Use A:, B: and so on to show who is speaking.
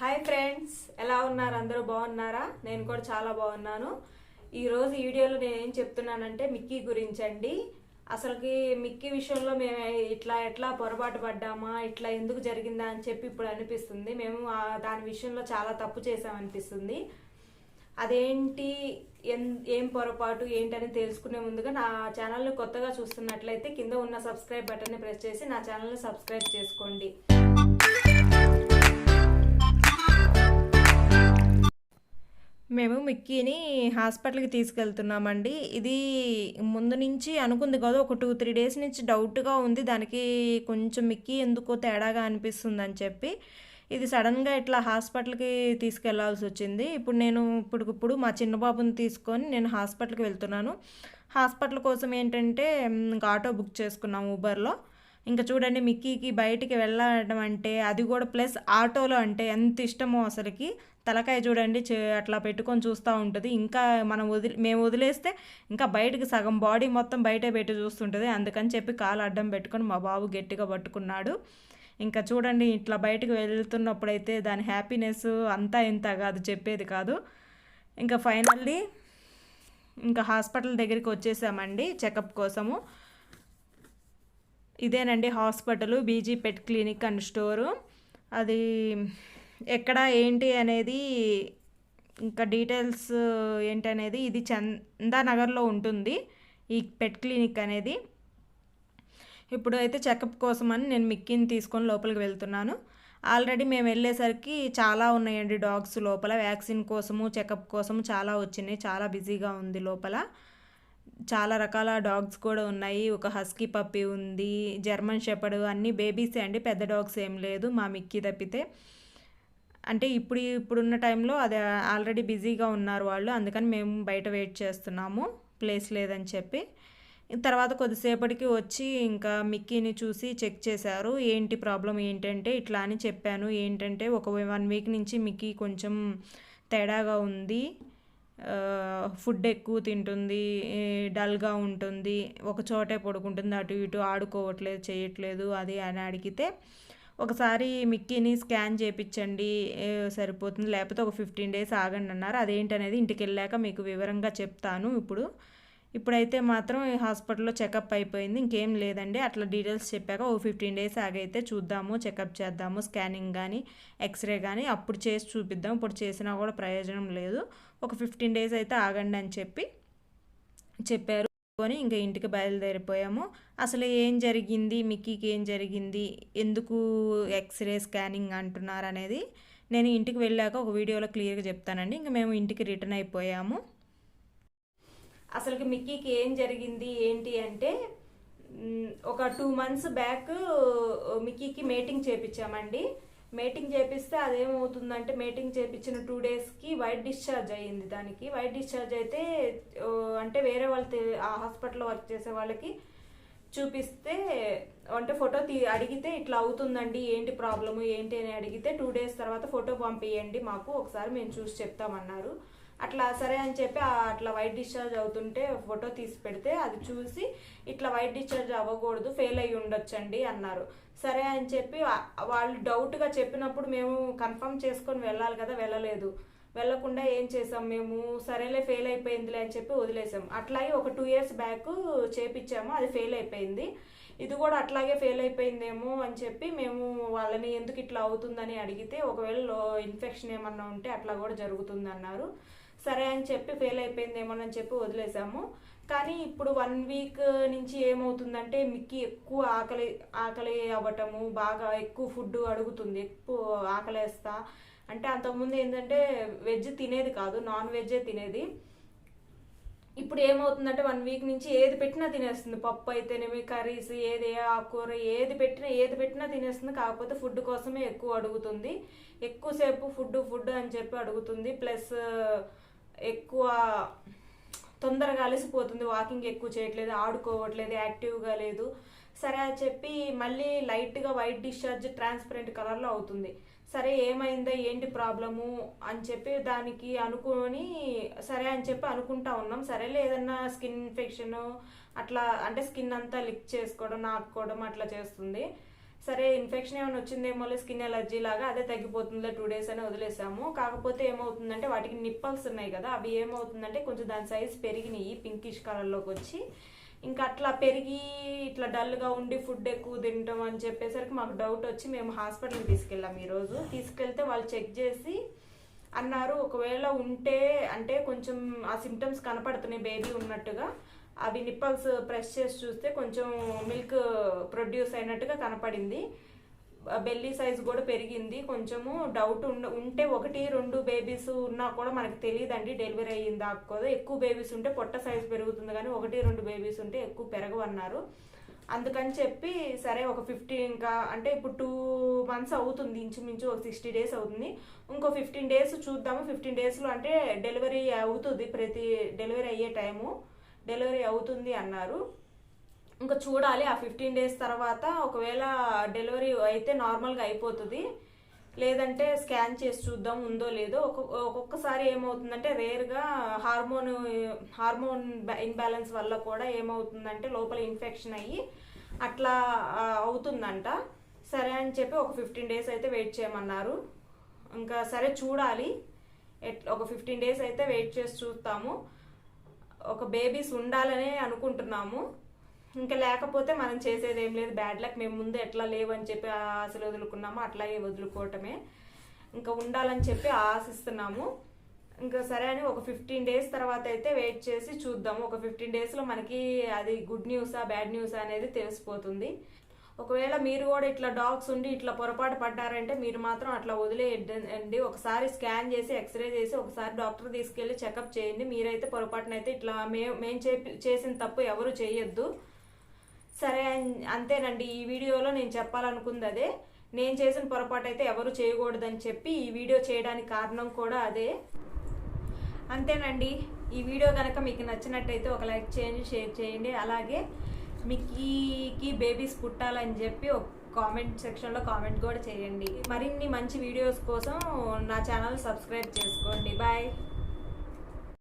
A: Hi friends ఎలా ఉన్నారు? అందరూ బాగున్నారా? నేను కూడా చాలా బాగున్నాను. ఈరోజు ఈ వీడియోలో నేను ఏం చెప్తున్నానంటే మిక్కీ గురించి అండి అసలుకి మిక్కీ విషయంలో మేము ఇట్లా ఎట్లా పొరపాటు పడ్డామా ఇట్లా ఎందుకు జరిగిందా అని చెప్పి ఇప్పుడు అనిపిస్తుంది. మేము దాని విషయంలో చాలా తప్పు చేసామనిపిస్తుంది అదేంటి ఎన్- ఏం పొరపాటు ఏంటని తెలుసుకునే ముందుగా నా ఛానల్ని కొత్తగా చూస్తున్నట్లయితే కింద ఉన్న సబ్స్క్రైబ్ బటన్ని ప్రెస్ చేసి నా ఛానల్ని సబ్స్క్రైబ్ చేసుకోండి. మేము మిక్కీని హాస్పిటల్కి తీసుకెళ్తున్నామండి. ఇది ముందు నుంచి అనుకుంది కదా ఒక టూ త్రీ డేస్ నుంచి డౌట్గా ఉంది. దానికి కొంచెం మిక్కీ ఎందుకో తేడాగా అనిపిస్తుంది అని చెప్పి ఇది సడన్గా ఇట్లా హాస్పిటల్కి తీసుకెళ్ళాల్సి వచ్చింది. ఇప్పుడు నేను ఇప్పటికిప్పుడు మా చిన్న బాబుని తీసుకొని నేను హాస్పిటల్కి వెళ్తున్నాను. హాస్పిటల్ కోసం ఏంటంటే ఇంకా ఆటో బుక్ చేసుకున్నాం ఊబర్లో. ఇంకా చూడండి మిక్కీకి బయటికి వెళ్ళడం అంటే అది కూడా ప్లస్ ఆటోలో అంటే ఎంత ఇష్టమో అసలుకి. తలకాయ చూడండి చే- అట్లా పెట్టుకొని చూస్తూ ఉంటుంది. ఇంకా మనం వదిలి మేము వదిలేస్తే ఇంకా బయటకు సగం బాడీ మొత్తం బయటే పెట్టి చూస్తుంటుంది. అందుకని చెప్పి కాలు అడ్డం పెట్టుకొని మా బాబు గట్టిగా పట్టుకున్నాడు. ఇంకా చూడండి ఇట్లా బయటకు వెళ్తున్నప్పుడైతే దాని హ్యాపీనెస్ అంతా ఇంత కాదు చెప్పేది కాదు. ఇంకా ఫైనల్లీ ఇంకా హాస్పిటల్ దగ్గరికి వచ్చేసామండి చెకప్ కోసము. ఇదేనండి hospital BG pet clinic and store. అది ఎక్కడ ఏంటి అనేది ఇంకా డీటెయిల్స్ ఏంటనేది ఇది చందానగర్లో ఉంటుంది ఈ పెట్ క్లినిక్ అనేది. ఇప్పుడు అయితే చెకప్ అని నేను మిక్కీని తీసుకొని లోపలికి వెళ్తున్నాను. ఆల్రెడీ మేము వెళ్ళేసరికి చాలా ఉన్నాయండి డాగ్స్ లోపల వ్యాక్సిన్ కోసము చెకప్ కోసము చాలా వచ్చినాయి చాలా బిజీగా ఉంది లోపల. చాలా రకాల డాగ్స్ కూడా ఉన్నాయి. ఒక హస్కీ పప్పి ఉంది జర్మన్ షెపర్డ్ అన్ని బేబీసే అండి. పెద్ద డాగ్స్ ఏం లేదు మా మిక్కీ తప్పితే. అంటే ఇప్పుడు ఇప్పుడున్న టైంలో అది ఆల్రెడీ బిజీగా ఉన్నారు వాళ్ళు అందుకని మేము బయట వెయిట్ చేస్తున్నాము. ప్లేస్ లేదని చెప్పి. తర్వాత కొద్దిసేపటికి వచ్చి ఇంకా మిక్కీని చూసి చెక్ చేశారు. ఏంటి ప్రాబ్లం ఏంటంటే ఇట్లా అని చెప్పాను. ఏంటంటే ఒక వన్ వీక్ నుంచి మిక్కీ కొంచెం తేడాగా ఉంది. ఫుడ్ ఎక్కువ తింటుంది డల్గా ఉంటుంది ఒక చోటే పడుకుంటుంది అటు ఇటు ఆడుకోవట్లేదు చేయట్లేదు అది అని అడిగితే ఒకసారి మిక్కీని స్కాన్ చేయించండి సరిపోతుంది లేకపోతే ఒక ఫిఫ్టీన్ డేస్ ఆగండి అన్నారు. అదేంటనేది ఇంటికి వెళ్ళాక మీకు వివరంగా చెప్తాను ఇప్పుడు. ఇప్పుడైతే మాత్రం ఈ హాస్పిటల్లో చెకప్ అయిపోయింది. ఇంకేం లేదండి. అట్లా డీటెయిల్స్ చెప్పాక ఓ ఫిఫ్టీన్ డేస్ ఆగైతే చూద్దాము చెకప్ చేద్దాము స్కానింగ్ కానీ ఎక్స్రే కానీ అప్పుడు చేసి చూపిద్దాం. ఇప్పుడు చేసినా కూడా ప్రయోజనం లేదు. ఒక ఫిఫ్టీన్ డేస్ అయితే ఆగండి అని చెప్పి చెప్పారు. కొని ఇంకా ఇంటికి బయలుదేరిపోయాము. అసలు ఏం జరిగింది? మిక్కీకి ఏం జరిగింది? ఎందుకు ఎక్స్రే స్కానింగ్ అంటున్నారు అనేది నేను ఇంటికి వెళ్ళాక ఒక వీడియోలో క్లియర్గా చెప్తానండి. ఇంకా మేము ఇంటికి రిటర్న్ అయిపోయాము. అసలుకి మిక్కీకి ఏం జరిగింది ఏంటి అంటే ఒక టూ మంత్స్ బ్యాక్ మిక్కీకి మేటింగ్ చేపించామండి. మేటింగ్ చేపిస్తే అదేమవుతుందంటే మేటింగ్ చేపించిన టూ డేస్కి వైట్ డిశ్చార్జ్ అయ్యింది దానికి. వైట్ డిశ్చార్జ్ అయితే అంటే వేరే వాళ్ళు ఆ హాస్పిటల్లో వర్క్ చేసే వాళ్ళకి చూపిస్తే అంటే ఫోటో తీ అడిగితే ఇట్లా అవుతుందండి ఏంటి ప్రాబ్లము ఏంటి అని అడిగితే టూ డేస్ తర్వాత ఫోటో పంపించండి మాకు ఒకసారి మేము చూసి చెప్తామన్నారు. అట్లా సరే అని చెప్పి అట్లా వైట్ డిశ్చార్జ్ అవుతుంటే ఫోటో తీసి పెడితే అది చూసి ఇట్లా వైట్ డిశ్చార్జ్ అవ్వకూడదు ఫెయిల్ అయ్యి ఉండొచ్చండి అన్నారు. సరే అని చెప్పి వాళ్ళు డౌట్గా చెప్పినప్పుడు మేము కన్ఫర్మ్ చేసుకొని వెళ్ళాలి కదా వెళ్ళలేదు. వెళ్ళకుండా ఏం చేసాం మేము? సరేలే ఫెయిల్ అయిపోయిందిలే అని చెప్పి వదిలేసాం. అట్లాగే ఒక టూ ఇయర్స్ బ్యాక్ చేపించాము అది ఫెయిల్ అయిపోయింది. ఇది కూడా అట్లాగే ఫెయిల్ అయిపోయిందేమో అని చెప్పి మేము వాళ్ళని ఎందుకు ఇట్లా అవుతుందని అడిగితే ఒకవేళ ఇన్ఫెక్షన్ ఏమన్నా ఉంటే అట్లా కూడా జరుగుతుంది అన్నారు. సరే అని చెప్పి ఫెయిల్ అయిపోయిందేమోనని చెప్పి వదిలేసాము. కానీ ఇప్పుడు వన్ వీక్ నుంచి ఏమవుతుందంటే మిక్కి ఎక్కువ ఆకలి ఆకలి అవ్వటము బాగా ఎక్కువ ఫుడ్ అడుగుతుంది ఎక్కువ ఆకలేస్తా. అంటే అంతకుముందు ఏంటంటే వెజ్ తినేది కాదు నాన్ వెజ్జే తినేది. ఇప్పుడు ఏమవుతుందంటే వన్ వీక్ నుంచి ఏది పెట్టినా తినేస్తుంది. పప్పు అయితేనేమి కర్రీస్ ఏది ఏ ఆకుకూర ఏది పెట్టినా ఏది పెట్టినా తినేస్తుంది. కాకపోతే ఫుడ్ కోసమే ఎక్కువ అడుగుతుంది. ఎక్కువసేపు ఫుడ్ ఫుడ్ అని చెప్పి అడుగుతుంది. ప్లస్ ఎక్కువ తొందరగా అలసిపోతుంది వాకింగ్ ఎక్కువ చేయట్లేదు ఆడుకోవట్లేదు యాక్టివ్గా లేదు. సరే అని చెప్పి మళ్ళీ లైట్గా వైట్ డిశ్చార్జ్ ట్రాన్స్పరెంట్ కలర్లో అవుతుంది. సరే ఏమైందా ఏంటి ప్రాబ్లము అని చెప్పి దానికి అనుకొని సరే అని చెప్పి అనుకుంటా ఉన్నాం. సరేలే లేదన్నా స్కిన్ ఇన్ఫెక్షన్ అట్లా అంటే స్కిన్ అంతా లిక్ చేసుకోవడం నాటుకోవడం అట్లా చేస్తుంది. సరే ఇన్ఫెక్షన్ ఏమైనా వచ్చిందేమో స్కిన్ ఎలర్జీ లాగా అదే తగ్గిపోతుందిలే టూ డేస్ అని వదిలేసాము. కాకపోతే ఏమవుతుందంటే వాటికి నిప్పల్స్ ఉన్నాయి కదా అవి ఏమవుతుందంటే కొంచెం దాని సైజ్ పెరిగినాయి పింకిష్ కలర్లోకి వచ్చి. ఇంకా అట్లా పెరిగి ఇట్లా డల్గా ఉండి ఫుడ్ ఎక్కువ తింటాం అని చెప్పేసరికి మాకు డౌట్ వచ్చి మేము హాస్పిటల్కి తీసుకెళ్ళాం ఈరోజు. తీసుకెళ్తే వాళ్ళు చెక్ చేసి అన్నారు ఒకవేళ ఉంటే అంటే కొంచెం ఆ సిమ్టమ్స్ కనపడుతున్నాయి బేబీ ఉన్నట్టుగా. అవి నిప్పల్స్ ప్రెస్ చేసి చూస్తే కొంచెం మిల్క్ ప్రొడ్యూస్ అయినట్టుగా కనపడింది. బెల్లీ సైజ్ కూడా పెరిగింది. కొంచెము డౌట్ ఉండ ఉంటే ఒకటి రెండు బేబీస్ ఉన్నా కూడా మనకు తెలియదండి డెలివరీ అయ్యింది కూడా ఎక్కువ బేబీస్ ఉంటే పొట్ట సైజ్ పెరుగుతుంది కానీ ఒకటి రెండు బేబీస్ ఉంటే ఎక్కువ పెరగవన్నారు. అందుకని చెప్పి సరే ఒక ఫిఫ్టీన్ ఇంకా అంటే ఇప్పుడు టూ మంత్స్ అవుతుంది ఇంచుమించు ఒక సిక్స్టీ డేస్ అవుతుంది. ఇంకో ఫిఫ్టీన్ డేస్ చూద్దాము. ఫిఫ్టీన్ డేస్లో అంటే డెలివరీ అవుతుంది ప్రతి డెలివరీ అయ్యే టైము డెలివరీ అవుతుంది అన్నారు. ఇంకా చూడాలి ఆ ఫిఫ్టీన్ డేస్ తర్వాత ఒకవేళ డెలివరీ అయితే నార్మల్గా అయిపోతుంది. లేదంటే స్కాన్ చేసి చూద్దాం ఉందో లేదో. ఒక్కొక్క ఒక్కొక్కసారి ఏమవుతుందంటే రేర్గా హార్మోన్ హార్మోన్ ఇన్బ్యాలెన్స్ వల్ల కూడా ఏమవుతుందంటే లోపల ఇన్ఫెక్షన్ అయ్యి అట్లా అవుతుందంట. సరే అని చెప్పి ఒక ఫిఫ్టీన్ డేస్ అయితే వెయిట్ చేయమన్నారు. ఇంకా సరే చూడాలి. ఎట్లా ఒక ఫిఫ్టీన్ డేస్ అయితే వెయిట్ చేసి చూస్తాము. ఒక బేబీస్ ఉండాలనే అనుకుంటున్నాము. ఇంకా లేకపోతే మనం చేసేది ఏం లేదు. బ్యాడ్ లక్ మేము ముందు ఎట్లా లేవని చెప్పి ఆశలు వదులుకున్నాము అట్లాగే వదులుకోవటమే. ఇంకా ఉండాలని చెప్పి ఆశిస్తున్నాము. ఇంకా సరే అని ఒక ఫిఫ్టీన్ డేస్ తర్వాత అయితే వెయిట్ చేసి చూద్దాము. ఒక ఫిఫ్టీన్ డేస్లో మనకి అది గుడ్ న్యూసా బ్యాడ్ న్యూసా అనేది తెలిసిపోతుంది. ఒకవేళ మీరు కూడా ఇట్లా డాగ్స్ ఉండి ఇట్లా పొరపాటు పడ్డారంటే మీరు మాత్రం అట్లా వదిలేయండి. ఒకసారి స్కాన్ చేసి ఎక్స్రే చేసి ఒకసారి డాక్టర్ తీసుకెళ్ళి చెకప్ చేయండి. మీరైతే పొరపాటునైతే ఇట్లా మేము మేము చేసిన తప్పు ఎవరు చేయొద్దు. సరే అన్- అంతేనండి. ఈ వీడియోలో నేను చెప్పాలనుకుంది అదే నేను చేసిన పొరపాటు అయితే ఎవరు చేయకూడదని చెప్పి ఈ వీడియో చేయడానికి కారణం కూడా అదే. అంతేనండి. ఈ వీడియో కనుక మీకు నచ్చినట్టయితే ఒక లైక్ చేయండి షేర్ చేయండి. అలాగే మిక్కీకి బేబీస్ పుట్టాలని చెప్పి ఒక కామెంట్ సెక్షన్లో కామెంట్ కూడా చేయండి. మరిన్ని మంచి వీడియోస్ కోసం నా ఛానల్ సబ్స్క్రైబ్ చేసుకోండి. బాయ్.